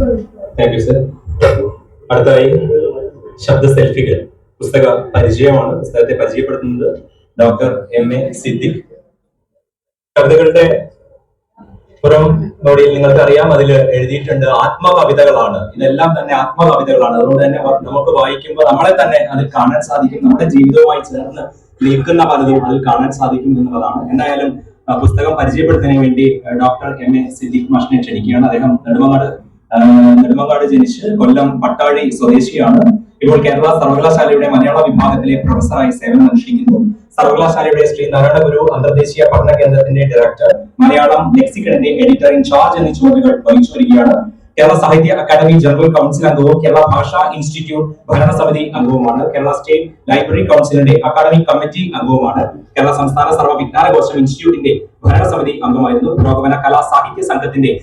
Thank you sir അടുത്തതായി ശബ്ദ സെൽഫികൾ. പുസ്തക പരിചയമാണ്. പുസ്തകത്തെ പരിചയപ്പെടുത്തുന്നത് ഡോക്ടർ എം എ സിദ്ദിഖ്. കവിതകളുടെ പുറം ബോഡിയിൽ നിങ്ങൾക്ക് അറിയാം അതിൽ എഴുതിയിട്ടുണ്ട് ആത്മകവിതകളാണ്. ഇതെല്ലാം തന്നെ ആത്മകവിതകളാണ്. അതുകൊണ്ട് തന്നെ നമുക്ക് വായിക്കുമ്പോൾ നമ്മളെ തന്നെ അതിൽ കാണാൻ സാധിക്കും. നമ്മുടെ ജീവിതവുമായി ചേർന്ന് നിൽക്കുന്ന പലതും അതിൽ കാണാൻ സാധിക്കും എന്നുള്ളതാണ്. എന്തായാലും പുസ്തകം പരിചയപ്പെടുത്തുന്നതിന് വേണ്ടി ഡോക്ടർ എം എ സിദ്ദിഖ് മാഷിനെ ക്ഷണിക്കുകയാണ്. അദ്ദേഹം നെടുമങ്ങാട് നെടുമങ്ങാട് ജനിച്ച് കൊല്ലം പട്ടാഴി സ്വദേശിയാണ്. ഇപ്പോൾ കേരള സർവകലാശാലയുടെ മലയാള വിഭാഗത്തിലെ പ്രൊഫസറായി സേവനം അനുഷ്ഠിക്കുന്നു. സർവകലാശാലയുടെ ശ്രീ നാരായണ ഗുരു അന്തർദേശീയ പഠന കേന്ദ്രത്തിന്റെ ഡയറക്ടർ മലയാളം ലെക്സിക്കണിന്റെ എഡിറ്റർ ഇൻ ചാർജ് എന്നീ ചുമതലകൾ വഹിച്ചു വരികയാണ് കേരള സാഹിത്യ അക്കാദമി ജനറൽ കൗൺസിൽ അംഗവും കേരള ഭാഷാ ഇൻസ്റ്റിറ്റ്യൂട്ട് ഭരണസമിതി അംഗവുമാണ്. കേരള സ്റ്റേറ്റ് ലൈബ്രറി കൗൺസിലിന്റെ അക്കാദമിക് കമ്മിറ്റി അംഗവുമാണ്. കേരള സംസ്ഥാന സർവ വിജ്ഞാനകോശം ഇൻസ്റ്റിറ്റ്യൂട്ടിന്റെ ഭരണസമിതി അംഗമായിരുന്നു. പുരോഗമന കലാ സാഹിത്യ സംഘത്തിന്റെ